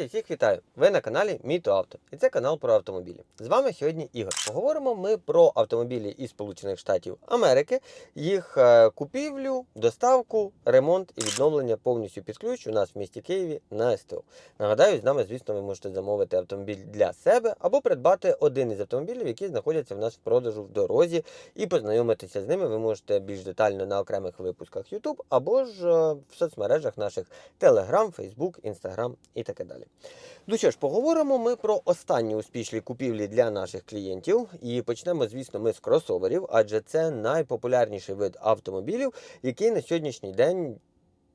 Друзі, всіх вітаю! Ви на каналі Міто Авто. І це канал про автомобілі. З вами сьогодні Ігор. Поговоримо ми про автомобілі із Сполучених Штатів Америки, їх е, купівлю, доставку, ремонт і відновлення повністю під ключ у нас в місті Києві на СТО. Нагадаю, з нами, звісно, ви можете замовити автомобіль для себе або придбати один із автомобілів, які знаходяться в нас в продажу в дорозі, і познайомитися з ними ви можете більш детально на окремих випусках YouTube або ж е, в соцмережах наших Telegram, Facebook, Instagram і таке далі. Ну що ж, поговоримо ми про останні успішні купівлі для наших клієнтів. І почнемо, звісно, ми з кросоверів, адже це найпопулярніший вид автомобілів, який на сьогоднішній день.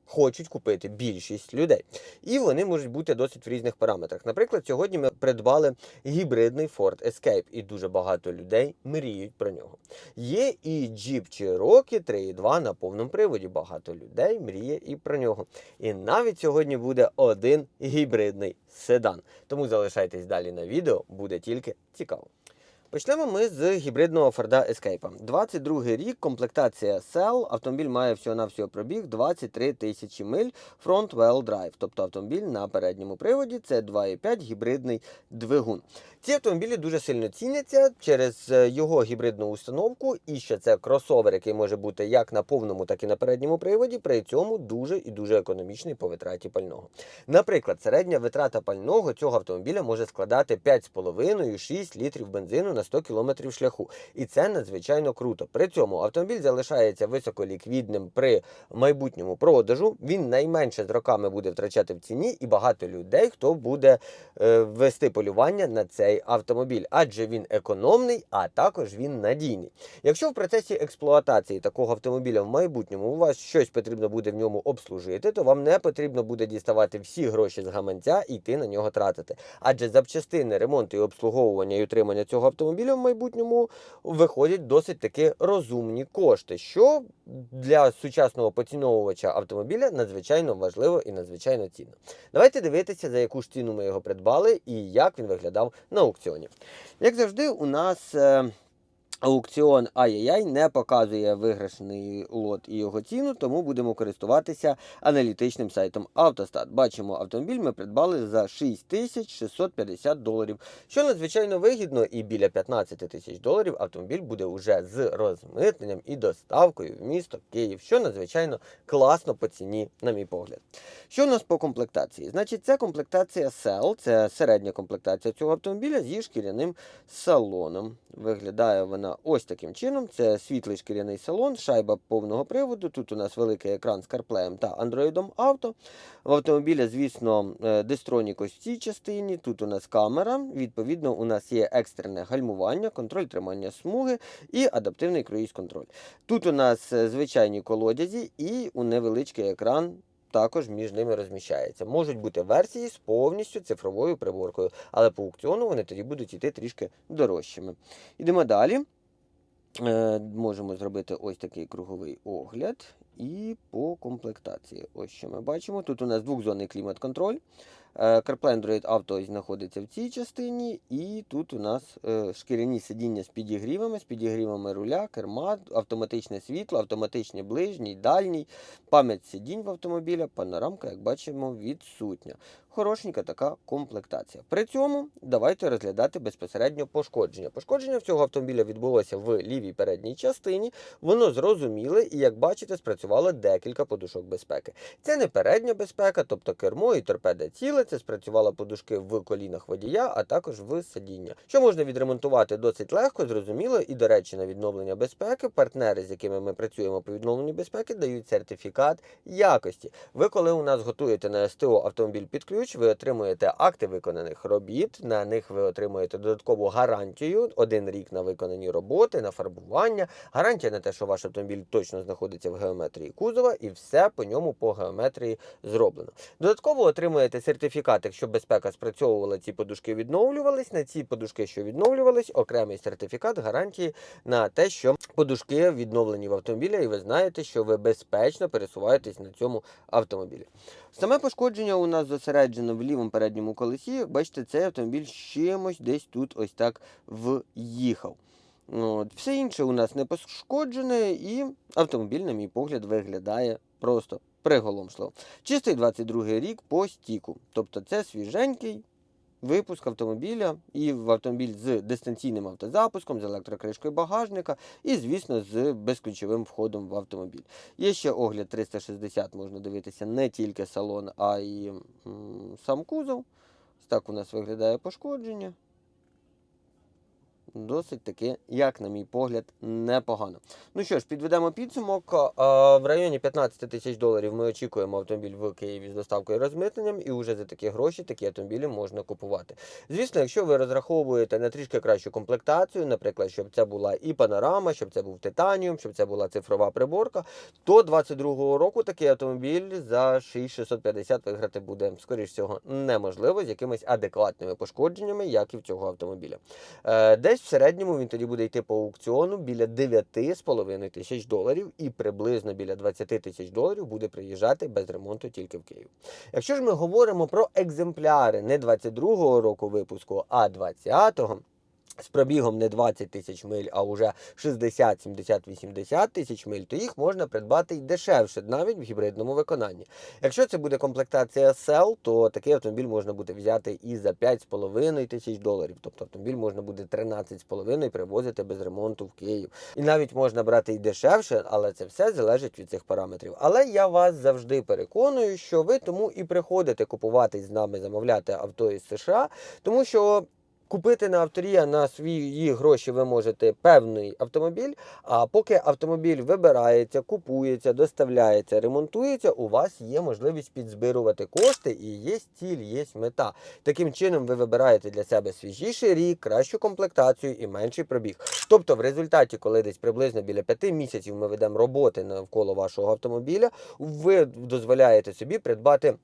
Хочуть купити більшість людей, і вони можуть бути досить в різних параметрах. Наприклад, сьогодні ми придбали гібридний Ford Escape, і дуже багато людей мріють про нього. Є і Jeep Cherokee 3.2 на повному приводі. Багато людей мріє і про нього. І навіть сьогодні буде один гібридний седан. Тому залишайтесь далі на відео, буде тільки цікаво. Почнемо ми з гібридного форда Escape. 22 рік, комплектація Cell. Автомобіль має всього-навсього пробіг 23 тисячі миль, front wheel drive, тобто автомобіль на передньому приводі. Це 2,5 гібридний двигун. Ці автомобілі дуже сильно ціняться через е, його гібридну установку, і ще це кросовер, який може бути як на повному, так і на передньому приводі. При цьому дуже і дуже економічний по витраті пального. Наприклад, середня витрата пального цього автомобіля може складати 5,5-6 літрів бензину на 100 км шляху. І це надзвичайно круто. При цьому автомобіль залишається високоліквідним при майбутньому продажу. Він найменше з роками буде втрачати в ціні, і багато людей, хто буде е, вести полювання на цей автомобіль, адже він економний, а також він надійний. Якщо в процесі експлуатації такого автомобіля в майбутньому у вас щось потрібно буде в ньому обслужити, то вам не потрібно буде діставати всі гроші з гаманця і йти на нього тратити. Адже запчастини, ремонт і обслуговування і утримання цього автомобіля в майбутньому виходять досить таки розумні кошти, що для сучасного поціновувача автомобіля надзвичайно важливо і надзвичайно цінно. Давайте дивитися, за яку ж ціну ми його придбали і як він виглядав на аукціоні. Як завжди, у нас. Аукціон ай-яй-яй не показує виграшний лот і його ціну, тому будемо користуватися аналітичним сайтом Автостат. Бачимо, автомобіль ми придбали за 6650 доларів, що надзвичайно вигідно, і біля 15 тисяч доларів автомобіль буде вже з розмитненням і доставкою в місто Київ, що надзвичайно класно по ціні, на мій погляд. Що у нас по комплектації? Значить, це комплектація Cell, це середня комплектація цього автомобіля зі шкіряним салоном. Виглядає вона ось таким чином. Це світлий шкіряний салон, шайба повного приводу. Тут у нас великий екран з CarPlay та Android Auto. В автомобіля, звісно, е, дистронік ось в цій частині. Тут у нас камера. Відповідно, у нас є екстрене гальмування, контроль тримання смуги і адаптивний круїз-контроль. Тут у нас е, звичайні колодязі і у невеличкий екран також між ними розміщається. Можуть бути версії з повністю цифровою приборкою, але по аукціону вони тоді будуть йти трішки дорожчими. Йдемо далі. Е, можемо зробити ось такий круговий огляд. І по комплектації. Ось що ми бачимо. Тут у нас двохзонний клімат-контроль. Е, CarPlay Android Auto знаходиться в цій частині, і тут у нас е, шкіряні сидіння з підігрівами, з підігрівами руля, керма, автоматичне світло, автоматичний ближній, дальній, пам'ять сидінь в автомобіля, панорамка, як бачимо, відсутня. Хорошенька така комплектація. При цьому давайте розглядати безпосередньо пошкодження. Пошкодження цього автомобіля відбулося в лівій передній частині. Воно зрозуміле і, як бачите, спрацювало декілька подушок безпеки. Це не передня безпека, тобто кермо і торпеда ціле. Це спрацювала подушки в колінах водія, а також в сидіння. Що можна відремонтувати досить легко, зрозуміло. І, до речі, на відновлення безпеки партнери, з якими ми працюємо по відновленню безпеки, дають сертифікат якості. Ви, коли у нас готуєте на СТО автомобіль під ключ, ви отримуєте акти виконаних робіт. На них ви отримуєте додаткову гарантію, один рік на виконані роботи, на фарбування, гарантія на те, що ваш автомобіль точно знаходиться в геометрії кузова, і все по ньому по геометрії зроблено. Додатково отримуєте сертифікат, якщо безпека спрацьовувала, ці подушки відновлювались. На ці подушки, що відновлювались, окремий сертифікат гарантії на те, що подушки відновлені в автомобілі, і ви знаєте, що ви безпечно пересуваєтесь на цьому автомобілі. Саме пошкодження у нас зосереджено в лівому передньому колесі. Бачите, цей автомобіль чимось десь тут ось так в'їхав. От. Все інше у нас не пошкоджене, і автомобіль, на мій погляд, виглядає просто приголомшливо. Чистий 22 рік по стіку. Тобто це свіженький випуск автомобіля і в автомобіль з дистанційним автозапуском, з електрокришкою багажника і, звісно, з безключовим входом в автомобіль. Є ще огляд 360, можна дивитися не тільки салон, а й м, сам кузов. Так у нас виглядає пошкодження. Досить таки, як на мій погляд, непогано. Ну що ж, підведемо підсумок. В районі 15 тисяч доларів ми очікуємо автомобіль в Києві з доставкою і розмитненням, і вже за такі гроші такі автомобілі можна купувати. Звісно, якщо ви розраховуєте на трішки кращу комплектацію, наприклад, щоб це була і панорама, щоб це був титаніум, щоб це була цифрова приборка, то 22-го року такий автомобіль за 6650 виграти буде, скоріш всього, неможливо з якимись адекватними пошкодженнями, як і в цього автомобіля. Е, Десь в середньому він тоді буде йти по аукціону біля 9,5 тисяч доларів, і приблизно біля 20 тисяч доларів буде приїжджати без ремонту тільки в Київ. Якщо ж ми говоримо про екземпляри не 22-го року випуску, а 20-го, з пробігом не 20 тисяч миль, а вже 60, 70, 80 тисяч миль, то їх можна придбати й дешевше, навіть в гібридному виконанні. Якщо це буде комплектація SL, то такий автомобіль можна буде взяти і за 5,5 тисяч доларів. Тобто автомобіль можна буде 13,5 привозити без ремонту в Київ. І навіть можна брати і дешевше, але це все залежить від цих параметрів. Але я вас завжди переконую, що ви тому і приходите купувати з нами, замовляти авто із США, тому що. Купити на авторія на свої гроші ви можете певний автомобіль. А поки автомобіль вибирається, купується, доставляється, ремонтується, у вас є можливість підзбирувати кошти і є ціль, є мета. Таким чином ви вибираєте для себе свіжіший рік, кращу комплектацію і менший пробіг. Тобто, в результаті, коли десь приблизно біля п'яти місяців ми ведемо роботи навколо вашого автомобіля, ви дозволяєте собі придбати.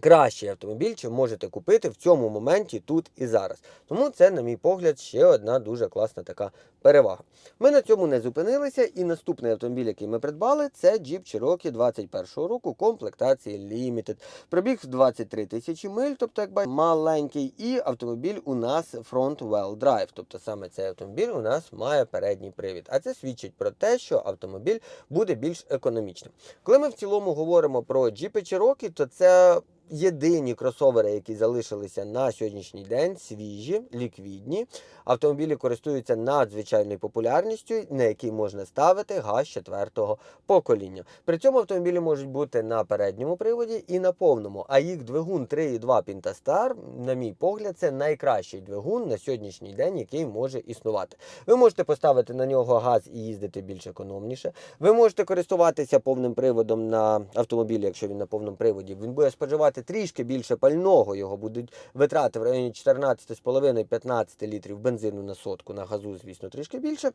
Кращий автомобіль, чим можете купити в цьому моменті тут і зараз. Тому це, на мій погляд, ще одна дуже класна така перевага. Ми на цьому не зупинилися, і наступний автомобіль, який ми придбали, це Jeep Cherokee 21 року комплектації Limited. Пробіг в 23 тисячі миль, тобто як бачите, маленький, і автомобіль у нас Front Wheel Drive. Тобто саме цей автомобіль у нас має передній привід. А це свідчить про те, що автомобіль буде більш економічним. Коли ми в цілому говоримо про Jeep Cherokee, то це єдині кросовери, які залишилися на сьогоднішній день, свіжі, ліквідні. Автомобілі користуються надзвичайною популярністю, на який можна ставити газ четвертого покоління. При цьому автомобілі можуть бути на передньому приводі і на повному. А їх двигун 3.2 Pentastar, на мій погляд, це найкращий двигун на сьогоднішній день, який може існувати. Ви можете поставити на нього газ і їздити більш економніше. Ви можете користуватися повним приводом на автомобілі, якщо він на повному приводі. Він буде споживати трішки більше пального. Його будуть витрати в районі 14,5-15 літрів бензину на сотку, на газу, звісно, трішки більше.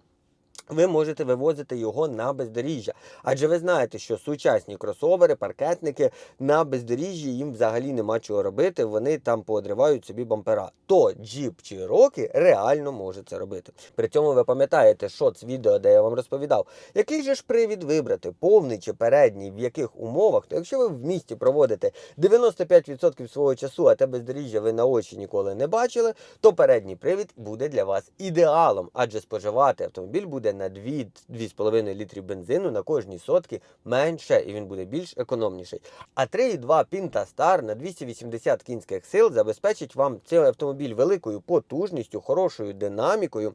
Ви можете вивозити його на бездоріжжя. Адже ви знаєте, що сучасні кросовери, паркетники на бездоріжжі їм взагалі нема чого робити, вони там поодривають собі бампера. То Jeep Cherokee реально може це робити. При цьому ви пам'ятаєте, що це відео, де я вам розповідав, який же ж привід вибрати, повний чи передній, в яких умовах, то якщо ви в місті проводите 95% свого часу, а те бездоріжжя ви на очі ніколи не бачили, то передній привід буде для вас ідеалом, адже споживати автомобіль буде на 2-2,5 літрів бензину на кожні сотки менше, і він буде більш економніший. А 3,2 Pinta Star на 280 кінських сил забезпечить вам цей автомобіль великою потужністю, хорошою динамікою.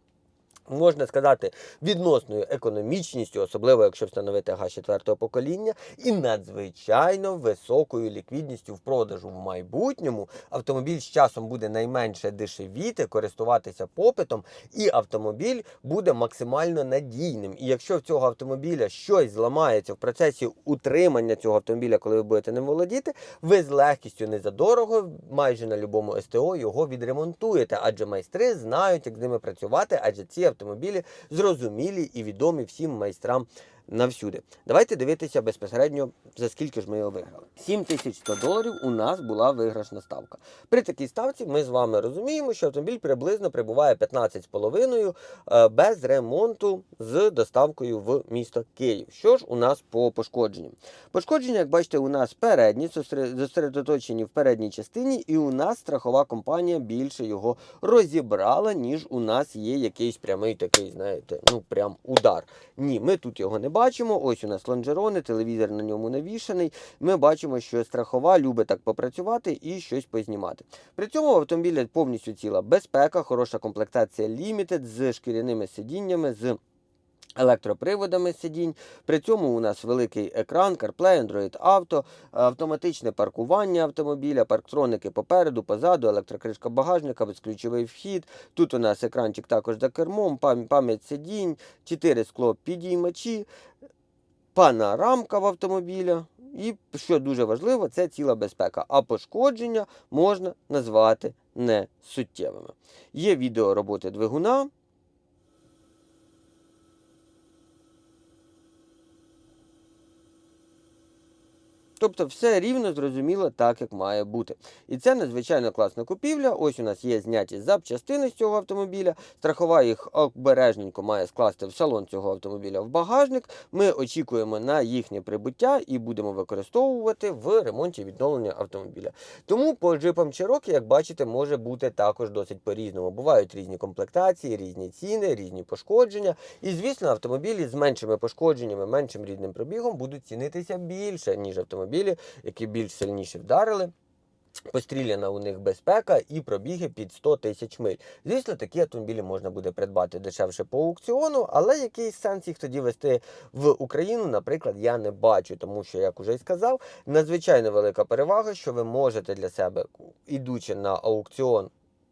Можна сказати, відносною економічністю, особливо якщо встановити газ четвертого покоління, і надзвичайно високою ліквідністю в продажу в майбутньому. Автомобіль з часом буде найменше дешевіти, користуватися попитом, і автомобіль буде максимально надійним. І якщо в цього автомобіля щось зламається в процесі утримання цього автомобіля, коли ви будете ним володіти, ви з легкістю не за дорого, майже на любому СТО його відремонтуєте, адже майстри знають, як з ними працювати, адже ці автомобілі зрозумілі і відомі всім майстрам навсюди. Давайте дивитися безпосередньо, за скільки ж ми його виграли. 7100 доларів у нас була виграшна ставка. При такій ставці ми з вами розуміємо, що автомобіль приблизно прибуває 15,5 е, без ремонту з доставкою в місто Київ. Що ж у нас по пошкодженням? Пошкодження, як бачите, у нас передні, зосере- зосередоточені в передній частині, і у нас страхова компанія більше його розібрала, ніж у нас є якийсь прямий такий, знаєте, ну прям удар. Ні, ми тут його не бачимо. Бачимо, ось у нас лонжерони, телевізор на ньому навішаний. Ми бачимо, що страхова любить так попрацювати і щось познімати. При цьому в автомобілі повністю ціла безпека, хороша комплектація Limited з шкіряними сидіннями. з Електроприводами сидінь. При цьому у нас великий екран, CarPlay, Android Auto, автоматичне паркування автомобіля, парктроники попереду, позаду, електрокришка багажника, безключовий вхід. Тут у нас екранчик також за кермом, пам'ять сидінь, 4 скло підіймачі, панорамка в автомобіля. І що дуже важливо, це ціла безпека. А пошкодження можна назвати не суттєвими. Є відео роботи двигуна. Тобто все рівно зрозуміло так, як має бути. І це надзвичайно класна купівля. Ось у нас є зняті запчастини з цього автомобіля. Страхова їх обережненько має скласти в салон цього автомобіля в багажник. Ми очікуємо на їхнє прибуття і будемо використовувати в ремонті відновлення автомобіля. Тому по джипам Cherokee, як бачите, може бути також досить по-різному. Бувають різні комплектації, різні ціни, різні пошкодження. І, звісно, автомобілі з меншими пошкодженнями, меншим рідним пробігом будуть цінитися більше, ніж автомобілі, які більш сильніше вдарили. Постріляна у них безпека і пробіги під 100 тисяч миль. Звісно, такі автомобілі можна буде придбати дешевше по аукціону, але якийсь сенс їх тоді вести в Україну, наприклад, я не бачу, тому що, як уже й сказав, надзвичайно велика перевага, що ви можете для себе, ідучи на аукціон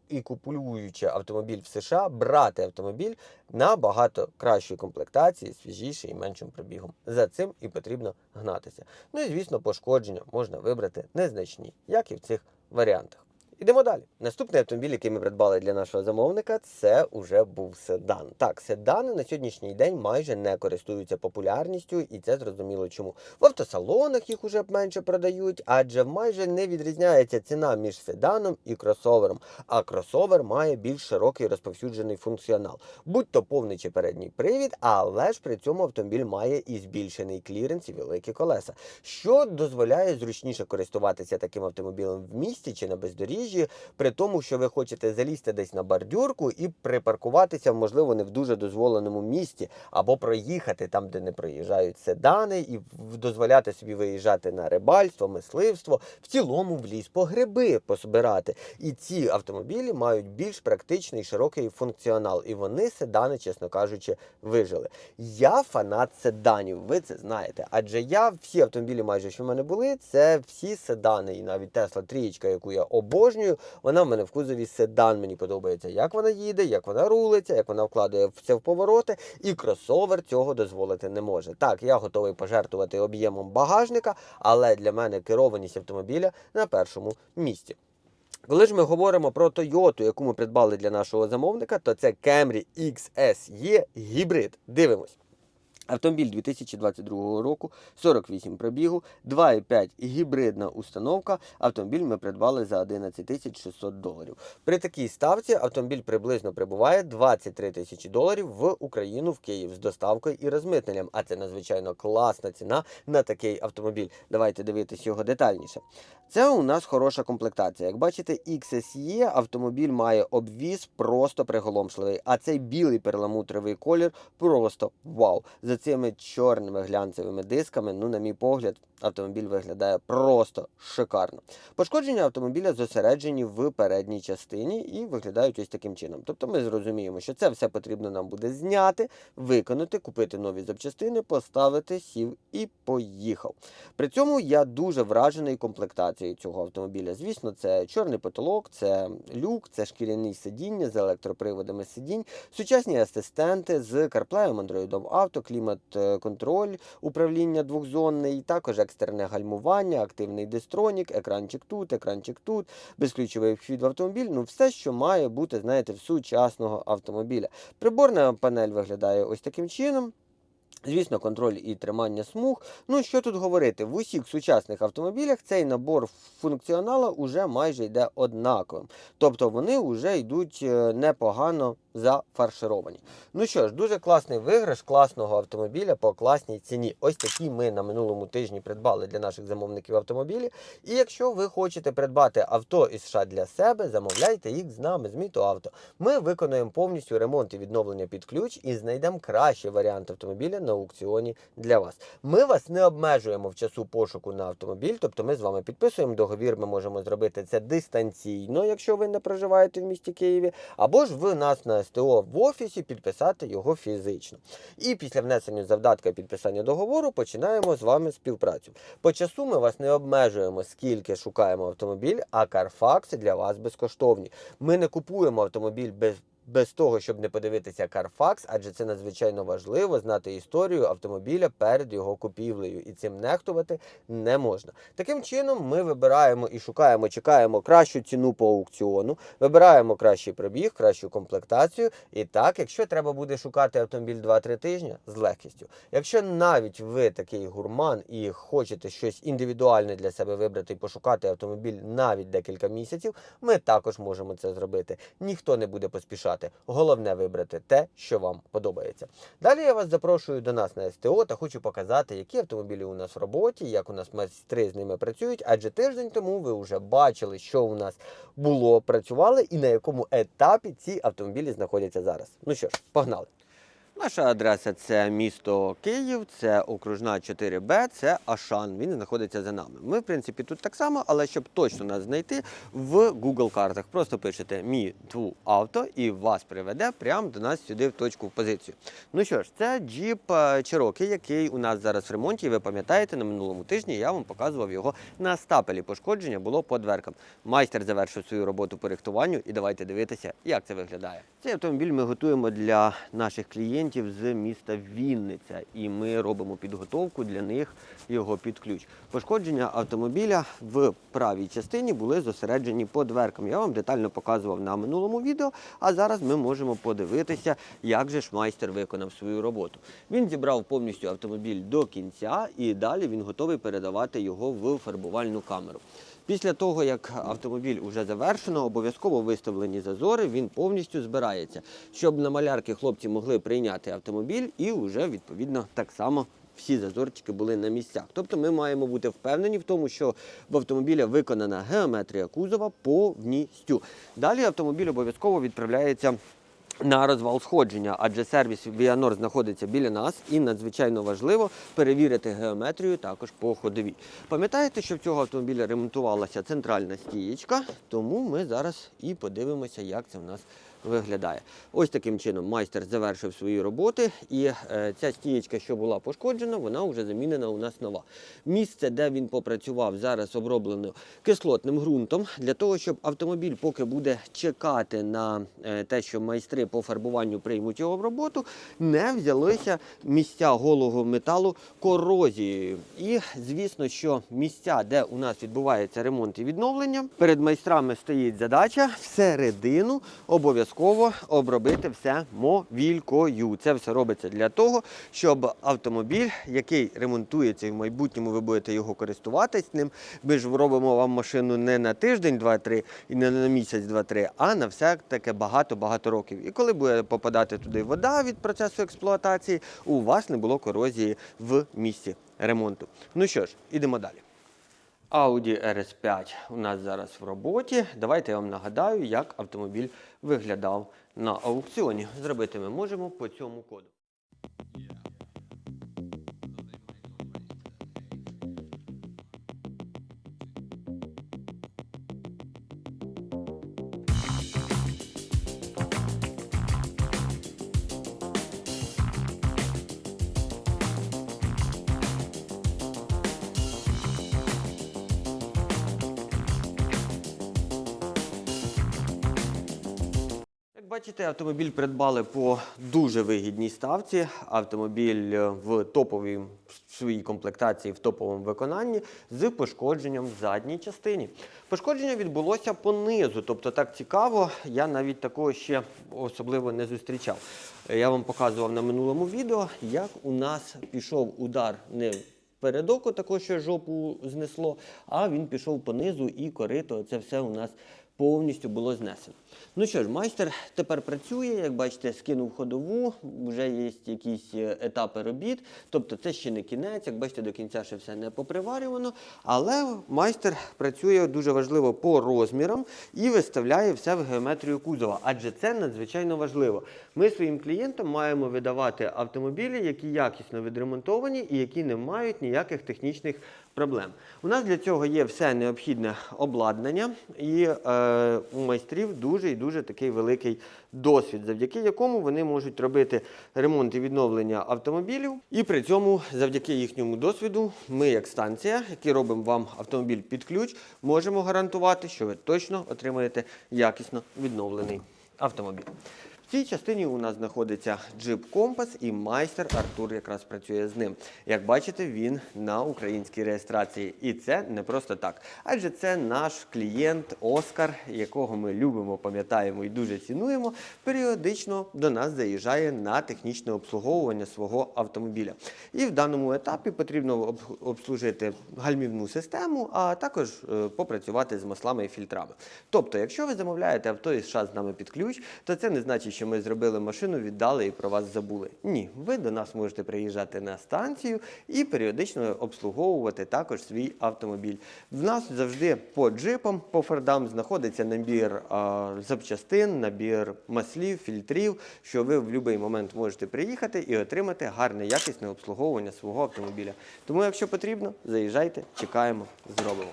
і купуючи автомобіль в США, брати автомобіль набагато кращої комплектації, свіжіший і меншим пробігом. За цим і потрібно гнатися. Ну і звісно, пошкодження можна вибрати незначні, як і в цих варіантах. Ідемо далі. Наступний автомобіль, який ми придбали для нашого замовника, це уже був седан. Так, седани на сьогоднішній день майже не користуються популярністю, і це зрозуміло чому. В автосалонах їх уже менше продають, адже майже не відрізняється ціна між седаном і кросовером. А кросовер має більш широкий розповсюджений функціонал, будь то повний чи передній привід, але ж при цьому автомобіль має і збільшений кліренс і великі колеса, що дозволяє зручніше користуватися таким автомобілем в місті чи на бездоріжжі при тому, що ви хочете залізти десь на бордюрку і припаркуватися, можливо, не в дуже дозволеному місті, або проїхати там, де не проїжджають седани, і дозволяти собі виїжджати на рибальство, мисливство, в цілому в ліс по гриби пособирати. І ці автомобілі мають більш практичний широкий функціонал, і вони седани, чесно кажучи, вижили. Я фанат седанів, ви це знаєте. Адже я всі автомобілі, майже що в мене були, це всі седани, і навіть Тесла трієчка, яку я обожнюю, вона в мене в кузові седан. Мені подобається, як вона їде, як вона рулиться, як вона вкладає це в повороти, і кросовер цього дозволити не може. Так, я готовий пожертвувати об'ємом багажника, але для мене керованість автомобіля на першому місці. Коли ж ми говоримо про Toyota, яку ми придбали для нашого замовника, то це Camry XSE гібрид. Дивимось. Автомобіль 2022 року, 48 пробігу, 2,5 гібридна установка. Автомобіль ми придбали за 11 тисяч 600 доларів. При такій ставці автомобіль приблизно прибуває 23 тисячі доларів в Україну в Київ з доставкою і розмитненням. А це надзвичайно класна ціна на такий автомобіль. Давайте дивитись його детальніше. Це у нас хороша комплектація. Як бачите, XSE автомобіль має обвіз просто приголомшливий. А цей білий перламутровий колір просто вау. За цими чорними глянцевими дисками, ну, на мій погляд, автомобіль виглядає просто шикарно. Пошкодження автомобіля зосереджені в передній частині і виглядають ось таким чином. Тобто ми зрозуміємо, що це все потрібно нам буде зняти, виконати, купити нові запчастини, поставити, сів і поїхав. При цьому я дуже вражений комплектацією цього автомобіля. Звісно, це чорний потолок, це люк, це шкіряні сидіння з електроприводами сидінь, сучасні асистенти з CarPlay, Android Auto, клімат-контроль, управління двохзонний, також екстрене гальмування, активний дистронік, екранчик тут, екранчик тут, безключовий вхід в автомобіль. Ну, все, що має бути, знаєте, в сучасного автомобіля. Приборна панель виглядає ось таким чином. Звісно, контроль і тримання смуг. Ну що тут говорити? В усіх сучасних автомобілях цей набор функціонала уже майже йде однаковим. Тобто вони вже йдуть е, непогано зафаршировані. Ну що ж, дуже класний виграш класного автомобіля по класній ціні. Ось такі ми на минулому тижні придбали для наших замовників автомобілі. І якщо ви хочете придбати авто із США для себе, замовляйте їх з нами, з Міто Авто. Ми виконуємо повністю ремонт і відновлення під ключ і знайдемо кращий варіант автомобіля на аукціоні для вас. Ми вас не обмежуємо в часу пошуку на автомобіль, тобто ми з вами підписуємо договір. Ми можемо зробити це дистанційно, якщо ви не проживаєте в місті Києві, або ж ви нас на СТО в офісі підписати його фізично. І після внесення завдатка підписання договору починаємо з вами співпрацю. По часу ми вас не обмежуємо, скільки шукаємо автомобіль, а Carfax для вас безкоштовні. Ми не купуємо автомобіль без. Без того, щоб не подивитися Carfax, адже це надзвичайно важливо знати історію автомобіля перед його купівлею, і цим нехтувати не можна. Таким чином, ми вибираємо і шукаємо, чекаємо кращу ціну по аукціону, вибираємо кращий пробіг, кращу комплектацію. І так, якщо треба буде шукати автомобіль 2-3 тижні, з легкістю. Якщо навіть ви такий гурман і хочете щось індивідуальне для себе вибрати і пошукати автомобіль навіть декілька місяців, ми також можемо це зробити. Ніхто не буде поспішати. Головне вибрати те, що вам подобається. Далі я вас запрошую до нас на СТО та хочу показати, які автомобілі у нас в роботі, як у нас майстри з ними працюють. Адже тиждень тому ви вже бачили, що у нас було, працювали і на якому етапі ці автомобілі знаходяться зараз. Ну що ж, погнали. Наша адреса це місто Київ, це окружна 4Б, це Ашан. Він знаходиться за нами. Ми, в принципі, тут так само, але щоб точно нас знайти в Google картах, просто пишете мі тву авто і вас приведе прямо до нас сюди в точку в позицію. Ну що ж, це джіп Cherokee, який у нас зараз в ремонті. Ви пам'ятаєте, на минулому тижні я вам показував його на стапелі. Пошкодження було по дверкам. Майстер завершив свою роботу по рихтуванню і давайте дивитися, як це виглядає. Цей автомобіль ми готуємо для наших клієнтів з міста Вінниця, і ми робимо підготовку для них його під ключ. Пошкодження автомобіля в правій частині були зосереджені по дверкам. Я вам детально показував на минулому відео. А зараз ми можемо подивитися, як же ж майстер виконав свою роботу. Він зібрав повністю автомобіль до кінця, і далі він готовий передавати його в фарбувальну камеру. Після того, як автомобіль вже завершено, обов'язково виставлені зазори, він повністю збирається, щоб на малярки хлопці могли прийняти автомобіль і вже відповідно так само. Всі зазорчики були на місцях. Тобто ми маємо бути впевнені в тому, що в автомобіля виконана геометрія кузова повністю. Далі автомобіль обов'язково відправляється на розвал сходження, адже сервіс Віанор знаходиться біля нас і надзвичайно важливо перевірити геометрію також по ходовій. Пам'ятаєте, що в цього автомобіля ремонтувалася центральна стієчка, тому ми зараз і подивимося, як це в нас виглядає. Ось таким чином майстер завершив свої роботи, і е, ця стієчка, що була пошкоджена, вона вже замінена у нас нова. Місце, де він попрацював, зараз оброблено кислотним ґрунтом для того, щоб автомобіль, поки буде чекати на е, те, що майстри по фарбуванню приймуть його в роботу, не взялися місця голого металу корозією. І звісно, що місця, де у нас відбувається ремонт і відновлення, перед майстрами стоїть задача всередину обов'язково обробити все мовількою. Це все робиться для того, щоб автомобіль, який ремонтується і в майбутньому ви будете його користуватись ним. Ми ж робимо вам машину не на тиждень, два-три і не на місяць, два-три, а на все таке багато-багато років. І коли буде попадати туди вода від процесу експлуатації, у вас не було корозії в місці ремонту. Ну що ж, ідемо далі. Audi RS5 у нас зараз в роботі. Давайте я вам нагадаю, як автомобіль виглядав на аукціоні. Зробити ми можемо по цьому коду. Бачите, автомобіль придбали по дуже вигідній ставці. Автомобіль е, в топовій в своїй комплектації, в топовому виконанні з пошкодженням в задній частині. Пошкодження відбулося понизу, тобто так цікаво, я навіть такого ще особливо не зустрічав. Я вам показував на минулому відео, як у нас пішов удар не передоку, також що жопу знесло, а він пішов понизу і корито. Це все у нас повністю було знесено. Ну що ж, майстер тепер працює, як бачите, скинув ходову, вже є якісь е, етапи робіт. Тобто це ще не кінець, як бачите, до кінця ще все не поприварювано. Але майстер працює дуже важливо по розмірам і виставляє все в геометрію кузова, адже це надзвичайно важливо. Ми своїм клієнтам маємо видавати автомобілі, які якісно відремонтовані і які не мають ніяких технічних проблем. У нас для цього є все необхідне обладнання, і е, у майстрів дуже і дуже такий великий досвід, завдяки якому вони можуть робити ремонт і відновлення автомобілів. І при цьому, завдяки їхньому досвіду, ми, як станція, які робимо вам автомобіль під ключ, можемо гарантувати, що ви точно отримаєте якісно відновлений автомобіль. Цій частині у нас знаходиться джип Компас і майстер Артур якраз працює з ним. Як бачите, він на українській реєстрації. І це не просто так. Адже це наш клієнт Оскар, якого ми любимо, пам'ятаємо і дуже цінуємо. Періодично до нас заїжджає на технічне обслуговування свого автомобіля. І в даному етапі потрібно обслужити гальмівну систему, а також е, попрацювати з маслами і фільтрами. Тобто, якщо ви замовляєте авто із США з нами під ключ, то це не значить, що ми зробили машину, віддали і про вас забули. Ні, ви до нас можете приїжджати на станцію і періодично обслуговувати також свій автомобіль. В нас завжди по джипам, по фордам знаходиться набір а, запчастин, набір маслів, фільтрів, що ви в будь-який момент можете приїхати і отримати гарне якісне обслуговування свого автомобіля. Тому, якщо потрібно, заїжджайте, чекаємо, зробимо.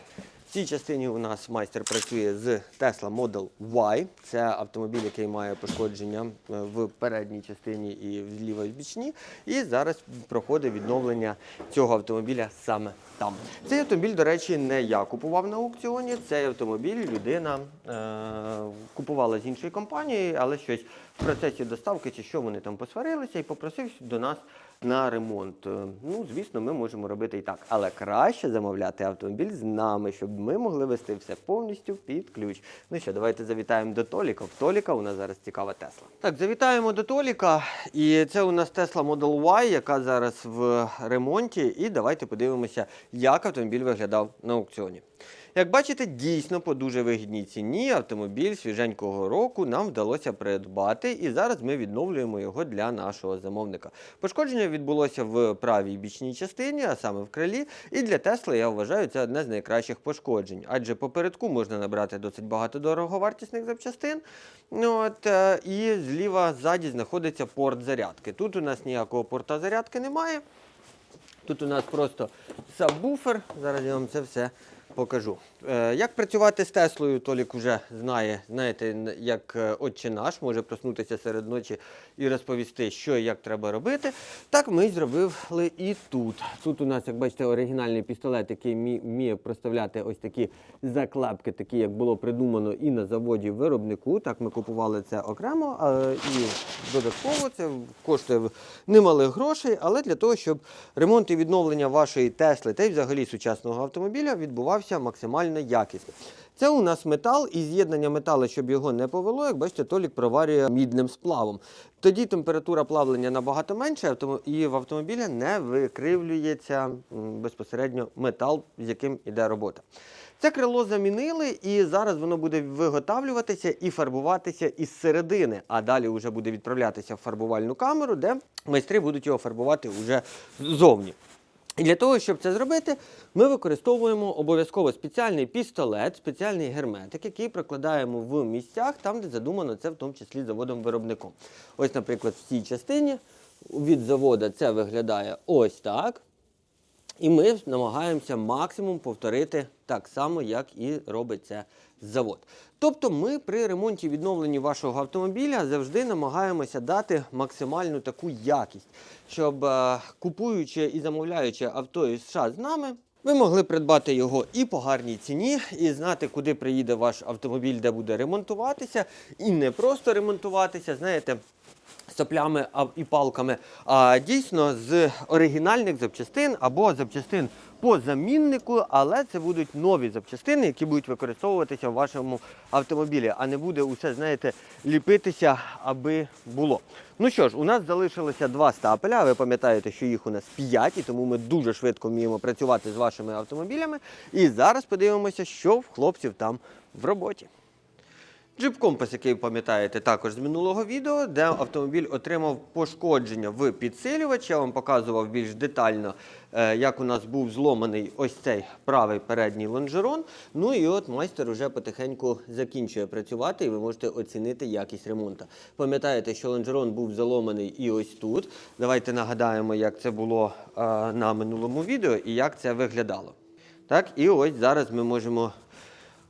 Цій частині у нас майстер працює з Tesla Model Y. Це автомобіль, який має пошкодження е, в передній частині і в лівій бічні. І зараз проходить відновлення цього автомобіля саме там. Цей автомобіль, до речі, не я купував на аукціоні. Цей автомобіль людина е- купувала з іншої компанії, але щось в процесі доставки чи що вони там посварилися і попросив до нас на ремонт. Е, Ну, звісно, ми можемо робити і так. Але краще замовляти автомобіль з нами, щоб ми могли вести все повністю під ключ. Ну що, давайте завітаємо до Толіка. В Толіка у нас зараз цікава Тесла. Так, завітаємо до Толіка. І це у нас Tesla Model Y, яка зараз в ремонті. І давайте подивимося, як автомобіль виглядав на аукціоні. Як бачите, дійсно по дуже вигідній ціні автомобіль свіженького року нам вдалося придбати, і зараз ми відновлюємо його для нашого замовника. Пошкодження відбулося в правій бічній частині, а саме в крилі. І для Тесли я вважаю це одне з найкращих пошкоджень, адже попередку можна набрати досить багато дороговартісних запчастин. От, е, і зліва ззаді знаходиться порт зарядки. Тут у нас ніякого порта зарядки немає. Тут у нас просто сабвуфер. Зараз я вам це все покажу. Е, як працювати з Теслою, Толік вже знає, знаєте, як е, отче наш може проснутися серед ночі і розповісти, що і як треба робити. Так ми зробили і тут. Тут у нас, як бачите, оригінальний пістолет, який вміє проставляти ось такі заклепки, такі як було придумано і на заводі виробнику. Так ми купували це окремо е, і додатково це коштує немалих грошей, але для того, щоб ремонт і відновлення вашої Тесли та й взагалі сучасного автомобіля відбувався максимально якісно. Це у нас метал, і з'єднання металу, щоб його не повело, як бачите, Толік проварює мідним сплавом. Тоді температура плавлення набагато менша, і в автомобіля не викривлюється безпосередньо метал, з яким іде робота. Це крило замінили, і зараз воно буде виготавлюватися і фарбуватися із середини, а далі вже буде відправлятися в фарбувальну камеру, де майстри будуть його фарбувати вже ззовні. І для того, щоб це зробити, ми використовуємо обов'язково спеціальний пістолет, спеціальний герметик, який прокладаємо в місцях, там, де задумано це в тому числі заводом-виробником. Ось, наприклад, в цій частині від завода це виглядає ось так. І ми намагаємося максимум повторити так само, як і робить це завод. Тобто ми при ремонті відновленні вашого автомобіля завжди намагаємося дати максимальну таку якість, щоб е, купуючи і замовляючи авто із США з нами, ви могли придбати його і по гарній ціні, і знати, куди приїде ваш автомобіль, де буде ремонтуватися, і не просто ремонтуватися, знаєте, соплями а- і палками, а дійсно з оригінальних запчастин або запчастин по заміннику, але це будуть нові запчастини, які будуть використовуватися в вашому автомобілі, а не буде усе, знаєте, ліпитися, аби було. Ну що ж, у нас залишилося два стапеля. Ви пам'ятаєте, що їх у нас п'ять, і тому ми дуже швидко вміємо працювати з вашими автомобілями. І зараз подивимося, що в хлопців там в роботі. Jeep Compass, який ви пам'ятаєте також з минулого відео, де автомобіль отримав пошкодження в підсилювач. Я вам показував більш детально, е, як у нас був зломаний ось цей правий передній лонжерон. Ну і от майстер вже потихеньку закінчує працювати, і ви можете оцінити якість ремонту. Пам'ятаєте, що лонжерон був заломаний і ось тут. Давайте нагадаємо, як це було е, на минулому відео і як це виглядало. Так, і ось зараз ми можемо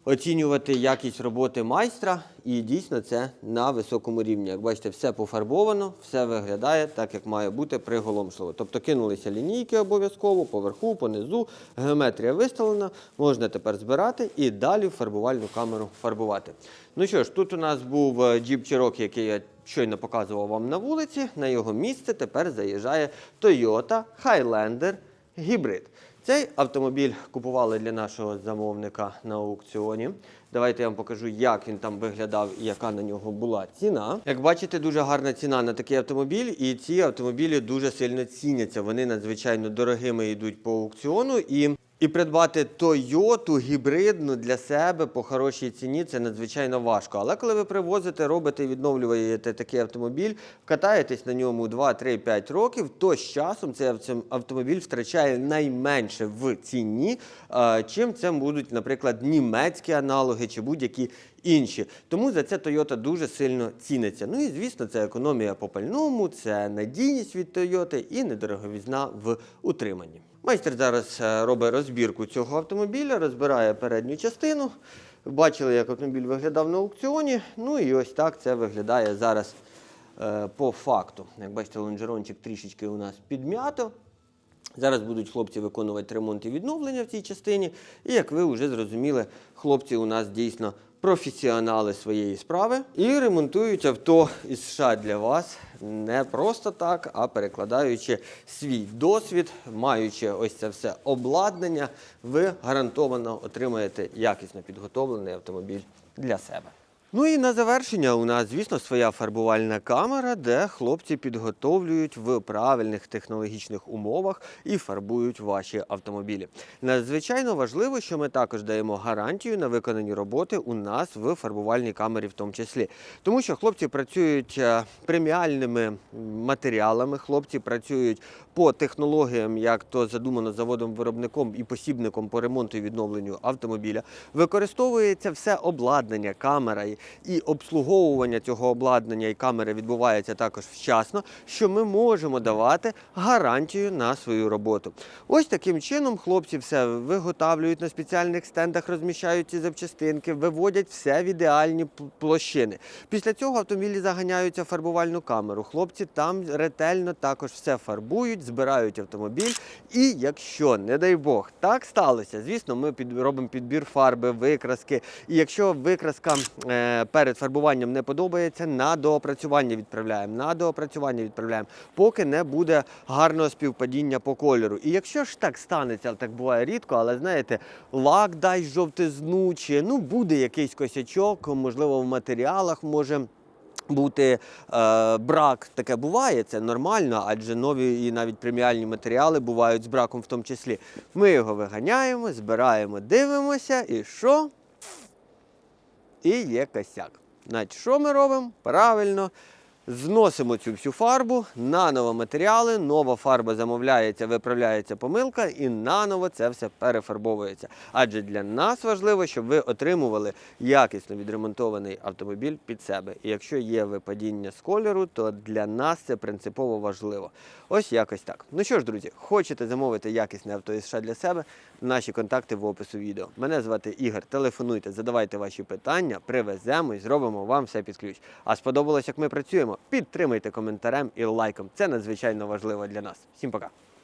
оцінювати якість роботи майстра, і дійсно це на високому рівні. Як бачите, все пофарбовано, все виглядає так, як має бути приголомшливо. Тобто кинулися лінійки обов'язково, поверху, понизу, геометрія виставлена, можна тепер збирати і далі фарбувальну камеру фарбувати. Ну що ж, тут у нас був е, Jeep Cherokee, який я щойно показував вам на вулиці. На його місце тепер заїжджає Toyota Highlander Hybrid. Цей автомобіль купували для нашого замовника на аукціоні. Давайте я вам покажу, як він там виглядав і яка на нього була ціна. Як бачите, дуже гарна ціна на такий автомобіль, і ці автомобілі дуже сильно ціняться. Вони надзвичайно дорогими йдуть по аукціону. І і придбати Toyota гібридну для себе по хорошій ціні це надзвичайно важко. Але коли ви привозите, робите і відновлюєте такий автомобіль, катаєтесь на ньому 2, 3, 5 років, то з часом цей автомобіль втрачає найменше в ціні, е, чим це будуть, наприклад, німецькі аналоги чи будь-які інші. Тому за це Toyota дуже сильно ціниться. Ну і звісно, це економія по пальному, це надійність від Toyota і недороговізна в утриманні. Майстер зараз е, робить розбірку цього автомобіля, розбирає передню частину. Бачили, як автомобіль виглядав на аукціоні. Ну і ось так це виглядає зараз е, по факту. Як бачите, лонжерончик трішечки у нас підм'ято. Зараз будуть хлопці виконувати ремонт і відновлення в цій частині. І як ви вже зрозуміли, хлопці у нас дійсно професіонали своєї справи і ремонтують авто із США для вас не просто так, а перекладаючи свій досвід, маючи ось це все обладнання, ви гарантовано отримаєте якісно підготовлений автомобіль для себе. Ну і на завершення у нас, звісно, своя фарбувальна камера, де хлопці підготовлюють в правильних технологічних умовах і фарбують ваші автомобілі. Надзвичайно важливо, що ми також даємо гарантію на виконані роботи у нас в фарбувальній камері, в тому числі. Тому що хлопці працюють е, преміальними матеріалами, хлопці працюють по технологіям, як то задумано заводом-виробником і посібником по ремонту і відновленню автомобіля. Використовується все обладнання, камера і- обслуговування цього обладнання і камери відбувається також вчасно, що ми можемо давати гарантію на свою роботу. Ось таким чином хлопці все виготовлюють на спеціальних стендах, розміщають ці запчастинки, виводять все в ідеальні площини. Після цього автомобілі заганяються в фарбувальну камеру. Хлопці там ретельно також все фарбують, збирають автомобіль. І якщо, не дай Бог, так сталося, звісно, ми під, робимо підбір фарби, викраски. І якщо викраска е, перед фарбуванням не подобається, на доопрацювання відправляємо. На доопрацювання відправляємо, поки не буде гарного співпадіння по кольору. І якщо ж так станеться, так буває рідко, але знаєте, лак дасть жовтизну, чи ну буде якийсь косячок, можливо, в матеріалах може бути е, брак, таке буває, це нормально, адже нові і навіть преміальні матеріали бувають з браком в тому числі. Ми його виганяємо, збираємо, дивимося, і що? І є косяк. Значить, що ми робимо? Правильно. Зносимо цю всю фарбу, наново матеріали, нова фарба замовляється, виправляється помилка і наново це все перефарбовується. Адже для нас важливо, щоб ви отримували якісно відремонтований автомобіль під себе. І якщо є випадіння з кольору, то для нас це принципово важливо. Ось якось так. Ну що ж, друзі, хочете замовити якісне авто із США для себе? Наші контакти в опису відео. Мене звати Ігор. Телефонуйте, задавайте ваші питання, привеземо і зробимо вам все під ключ. А сподобалось, як ми працюємо? Підтримайте коментарем і лайком. Це надзвичайно важливо для нас. Всім пока.